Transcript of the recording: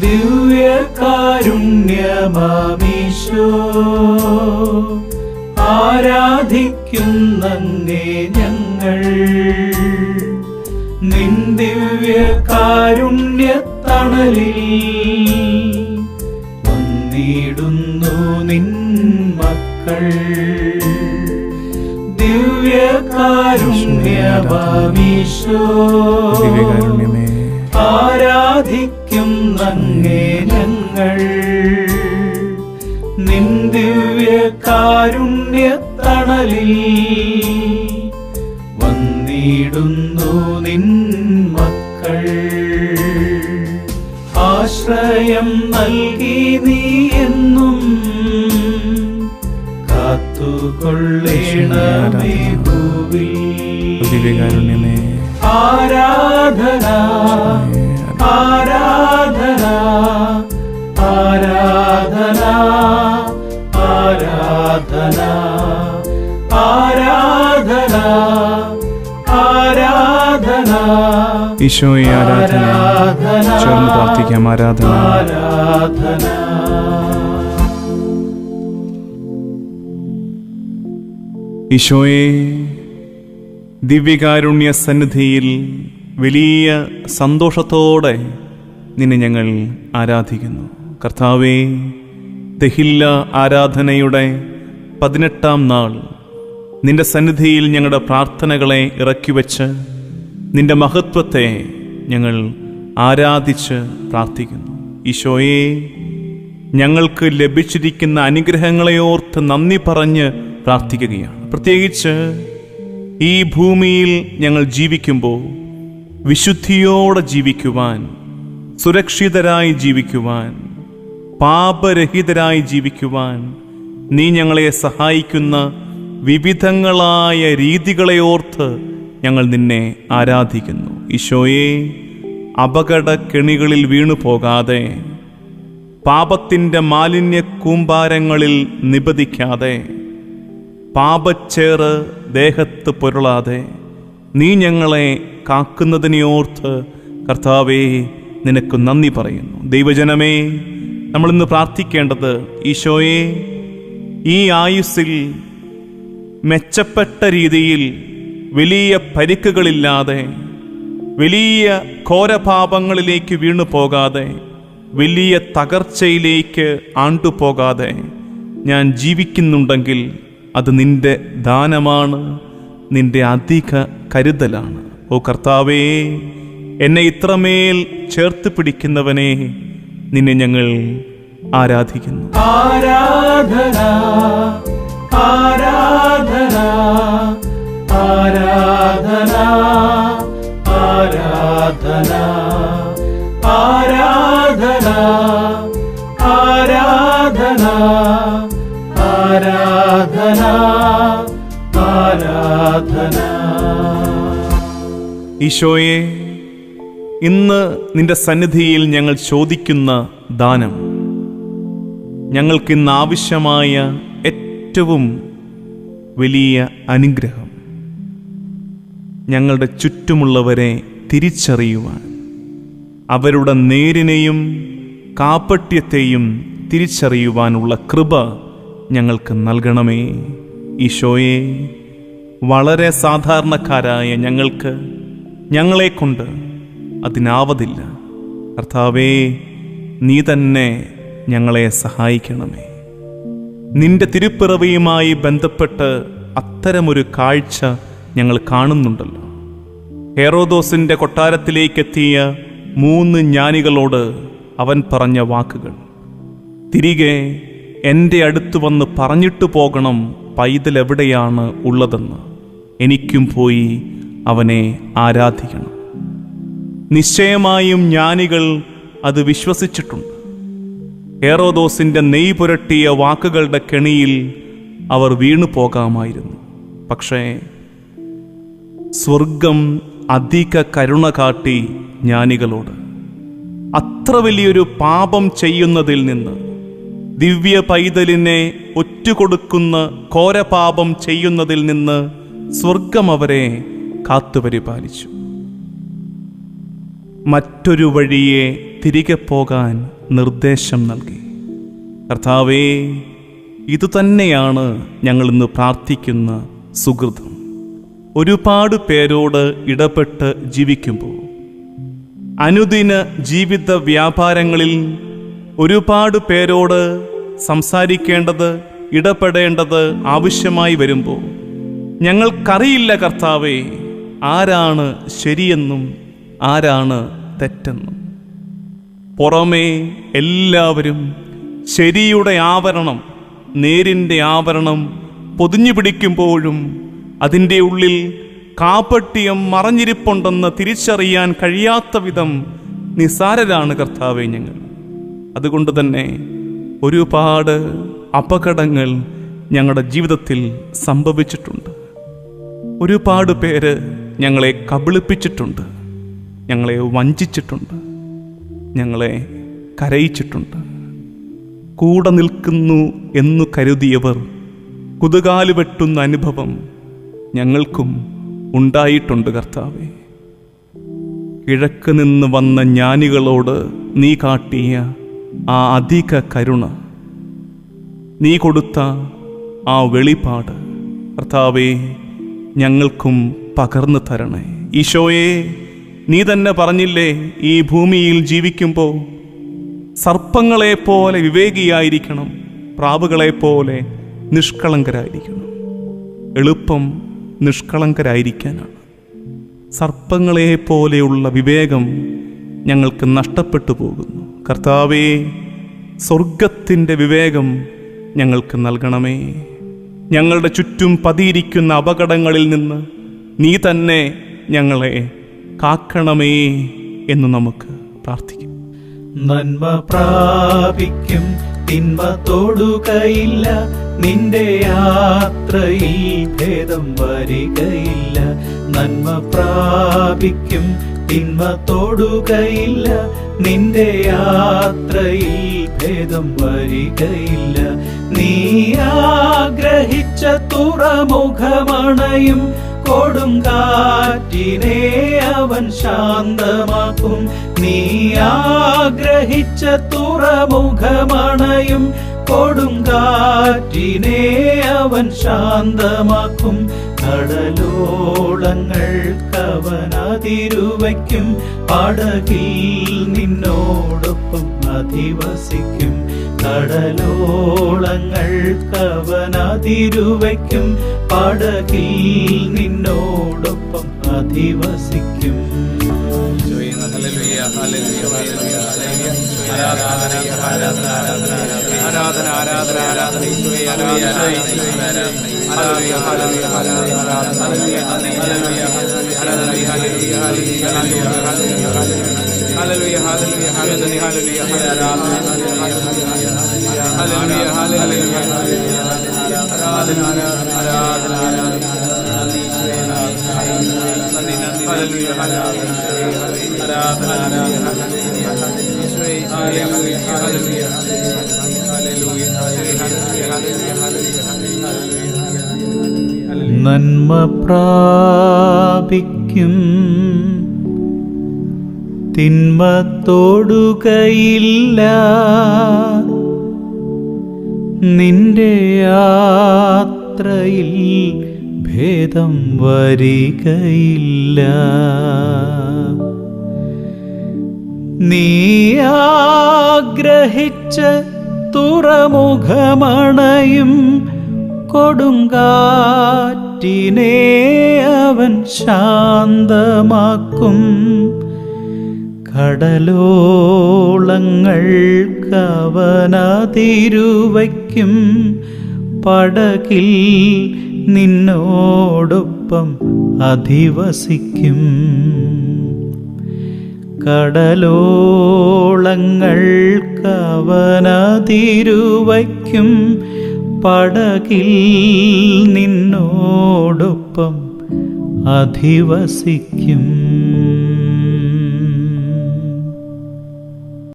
ദിവ്യകാരുണ്യമാമീശോ. ആരാധിക്കുന്നേ ഞങ്ങൾ. നിൻ ദിവ്യകാരുണ്യത്തണലിൽ വന്നിടുന്നു നിൻ മക്കൾ. ദിവ്യകാരുണ്യമാമീശോ. ദിവ്യകാരുണ്യമേ. ആരാധിക്കും നങ്ങേ ഞങ്ങൾ. നിൻ ദിവ്യകാരുണ്യത്തണലിൽ വന്നിടുന്നു നിൻ മക്കൾ. ആശ്രയം നൽകി നീ എന്നും കാത്തുകൊള്ളേണമേ ഭൂവിൽ. ആരാധന. ആരാധന. ഈശോയെ ആരാധന ചേർന്ന് പ്രാർത്ഥിക്കാം ആരാധന. ഈശോയെ ദിവ്യകാരുണ്യ സന്നിധിയിൽ വലിയ സന്തോഷത്തോടെ നിന്നെ ഞങ്ങൾ ആരാധിക്കുന്നു. കർത്താവേ ദഹില്ല ആരാധനയുടെ പതിനെട്ടാം നാൾ നിന്റെ സന്നിധിയിൽ ഞങ്ങളുടെ പ്രാർത്ഥനകളെ ഇറക്കി വച്ച് നിന്റെ മഹത്വത്തെ ഞങ്ങൾ ആരാധിച്ച് പ്രാർത്ഥിക്കുന്നു. ഈശോയെ ഞങ്ങൾക്ക് ലഭിച്ചിരിക്കുന്ന അനുഗ്രഹങ്ങളെ ഓർത്ത് നന്ദി പറഞ്ഞ് പ്രാർത്ഥിക്കുകയാണ്. പ്രത്യേകിച്ച് ഈ ഭൂമിയിൽ ഞങ്ങൾ ജീവിക്കുമ്പോൾ വിശുദ്ധിയോടെ ജീവിക്കുവാൻ സുരക്ഷിതരായി ജീവിക്കുവാൻ പാപരഹിതരായി ജീവിക്കുവാൻ നീ ഞങ്ങളെ സഹായിക്കുന്ന വിവിധങ്ങളായ രീതികളെ ഓർത്ത് ഞങ്ങൾ നിന്നെ ആരാധിക്കുന്നു. ഈശോയെ അപകട കെണികളിൽ വീണു പോകാതെ പാപത്തിന്റെ മാലിന്യ കൂമ്പാരങ്ങളിൽ നിബദിക്കാതെ പാപച്ചേറ് ദേഹത്ത് പൊരുളാതെ നീ ഞങ്ങളെ കാക്കുന്നതിനെയോർത്ത് കർത്താവേ നിനക്ക് നന്ദി പറയുന്നു. ദൈവജനമേ നമ്മളിന്ന് പ്രാർത്ഥിക്കേണ്ടത് ഈശോയെ ഈ ആയുസ്സിൽ മെച്ചപ്പെട്ട രീതിയിൽ വലിയ പരിക്കുകളില്ലാതെ വലിയ ഘോരപാപങ്ങളിലേക്ക് വീണു പോകാതെ വലിയ തകർച്ചയിലേക്ക് ആണ്ടുപോകാതെ ഞാൻ ജീവിക്കുന്നുണ്ടെങ്കിൽ അത് നിന്റെ ദാനമാണ് നിന്റെ അധിക കരുതലാണ്. ഓ കർത്താവേ എന്നെ ഇത്രമേൽ ചേർത്ത് പിടിക്കുന്നവനെ നിന്നെ ഞങ്ങൾ ആരാധിക്കുന്നു. ആരാധന ആരാധന. ആരാധന ആരാധന ആരാധന ആരാധന ആരാധന ആരാധന. ഈശോയെ ഇന്ന് നിന്റെ സന്നിധിയിൽ ഞങ്ങൾ ചോദിക്കുന്ന ദാനം. ഞങ്ങൾക്കിന്ന് ആവശ്യമായ ഏറ്റവും വലിയ അനുഗ്രഹം. ഞങ്ങളുടെ ചുറ്റുമുള്ളവരെ തിരിച്ചറിയുവാൻ. അവരുടെ നേരിനെയും കാപ്പട്യത്തെയും തിരിച്ചറിയുവാനുള്ള കൃപ ഞങ്ങൾക്ക് നൽകണമേ. ഈശോയെ വളരെ സാധാരണക്കാരായ ഞങ്ങൾക്ക് ഞങ്ങളെക്കൊണ്ട് അതിനാവതില്ല. കർത്താവേ നീ തന്നെ ഞങ്ങളെ സഹായിക്കണമേ. നിന്റെ തിരുപ്പിറവിയുമായി ബന്ധപ്പെട്ട് അത്തരമൊരു കാഴ്ച ഞങ്ങൾ കാണുന്നുണ്ടല്ലോ. ഹെറോദോസിന്റെ കൊട്ടാരത്തിലേക്കെത്തിയ മൂന്ന് ജ്ഞാനികളോട് അവൻ പറഞ്ഞ വാക്കുകൾ. തിരികെ എന്റെ അടുത്ത് വന്ന് പറഞ്ഞിട്ട് പോകണം പൈതൽ എവിടെയാണ് ഉള്ളതെന്ന് എനിക്കും പോയി അവനെ ആരാധിക്കണം. നിശ്ചയമായും ജ്ഞാനികൾ അത് വിശ്വസിച്ചിട്ടുണ്ട്. ഏറോദോസിന്റെ നെയ് പുരട്ടിയ വാക്കുകളുടെ കെണിയിൽ അവർ വീണു പോകാമായിരുന്നു പക്ഷേ സ്വർഗം അധിക കരുണ കാട്ടി ജ്ഞാനികളോട്. അത്ര വലിയൊരു പാപം ചെയ്യുന്നതിൽ നിന്ന് ദിവ്യ പൈതലിനെ ഒറ്റുകൊടുക്കുന്ന ഘോരപാപം ചെയ്യുന്നതിൽ നിന്ന് സ്വർഗം അവരെ കാത്തുപരിപാലിച്ചു. മറ്റൊരു വഴിയെ തിരികെ പോകാൻ നിർദ്ദേശം നൽകി. കർത്താവേ ഇതുതന്നെയാണ് ഞങ്ങളിന്ന് പ്രാർത്ഥിക്കുന്ന സുഹൃതം ഒരുപാട് പേരോട് ഇടപെട്ട് ജീവിക്കുമ്പോൾ. അനുദിന ജീവിത വ്യാപാരങ്ങളിൽ ഒരുപാട് പേരോട് സംസാരിക്കേണ്ടത് ഇടപെടേണ്ടത് ആവശ്യമായി വരുമ്പോൾ. ഞങ്ങൾക്കറിയില്ല കർത്താവേ ആരാണ് ശരിയെന്നും ആരാണ് തെറ്റെന്നും. പുറമേ എല്ലാവരും ശരിയുടെ ആവരണം നേരിന്റെ ആവരണം പൊതിഞ്ഞു പിടിക്കുമ്പോഴും അതിന്റെ ഉള്ളിൽ കാപ്പട്ടിയം മറഞ്ഞിരിപ്പുണ്ടെന്ന് തിരിച്ചറിയാൻ കഴിയാത്ത വിധം നിസാരരാണ് കർത്താവെ ഞങ്ങൾ. അതുകൊണ്ട് തന്നെ ഒരുപാട് അപകടങ്ങൾ ഞങ്ങളുടെ ജീവിതത്തിൽ സംഭവിച്ചിട്ടുണ്ട്. ഒരുപാട് പേര് ഞങ്ങളെ കബളിപ്പിച്ചിട്ടുണ്ട്. ഞങ്ങളെ വഞ്ചിച്ചിട്ടുണ്ട്. ഞങ്ങളെ കരയിച്ചിട്ടുണ്ട്. കൂടെ നിൽക്കുന്നു എന്നു കരുതിയവർ കുതുകാൽ വെട്ടുന്ന അനുഭവം ഞങ്ങൾക്കും ഉണ്ടായിട്ടുണ്ട് കർത്താവെ. കിഴക്ക് നിന്ന് വന്ന ജ്ഞാനികളോട് നീ കാട്ടിയ ആ അധിക കരുണ നീ കൊടുത്ത ആ വെളിപാട് കർത്താവെ ഞങ്ങൾക്കും പകർന്നു തരണേ ഈശോയെ നീ തന്നെ പറഞ്ഞില്ലേ ഈ ഭൂമിയിൽ ജീവിക്കുമ്പോൾ സർപ്പങ്ങളെപ്പോലെ വിവേകിയായിരിക്കണം പ്രാവുകളെപ്പോലെ നിഷ്കളങ്കരായിരിക്കണം. എളുപ്പം നിഷ്കളങ്കരായിരിക്കാനാണ്. സർപ്പങ്ങളെ പോലെയുള്ള വിവേകം ഞങ്ങൾക്ക് നഷ്ടപ്പെട്ടു പോകുന്നു. കർത്താവേ സ്വർഗത്തിന്റെ വിവേകം ഞങ്ങൾക്ക് നൽകണമേ. ഞങ്ങളുടെ ചുറ്റും പതിയിരിക്കുന്ന അപകടങ്ങളിൽ നിന്ന് നീ തന്നെ ഞങ്ങളെ കാക്കണമേ എന്ന് നമുക്ക് പ്രാർത്ഥിക്കാം. നന്മ പ്രാപിക്കും തിന്മ തൊടുകയില്ല നിന്റെ യാത്രയിൽ ഭേദം വരികയില്ല. നന്മ പ്രാപിക്കും തിന്മ തൊടുകയില്ല നിന്റെ യാത്രയിൽ ഭേദം വരികയില്ല. നീ ആഗ്രഹിച്ച തുറമുഖമണയും കൊടും കാറ്റിനെ അവൻ ശാന്തമാക്കും. നീ ആഗ്രഹിച്ച തുറമുഖമണയും കൊടുങ്കാറ്റിനെ അവൻ ശാന്തമാക്കും. കടലോളങ്ങൾക്കവൻ അതിരുവയ്ക്കും പടകിൽ നിന്നോടൊപ്പം അധിവസിക്കും. കടലോളങ്ങൾക്കവൻ അതിരുവയ്ക്കും പടകിൽ നിന്നോടൊപ്പം അധിവസിക്കും. ആരാധന ആരാധന ആരാധന ഈശ്വരേ ആരാധന ആരാധന ആരാധന ആരാധന നന്മ പ്രാപിക്കും. തിന്മ തൊടുകയില്ല. നിന്റെ യാത്രയിൽ ഭേദം വരികയില്ല. നീ ആഗ്രഹിച്ച തുറമുഖമണയും കൊടുങ്കാറ്റിനെ അവൻ ശാന്തമാക്കും. കടലോളങ്ങൾക്കവനതിരുവയ്ക്കും പടകിൽ നിന്നോടൊപ്പം അധിവസിക്കും. കടലോളങ്ങൾക്കവനതിരുവയ്ക്കും പടകിൽ നിന്നോടൊപ്പം അധിവസിക്കും.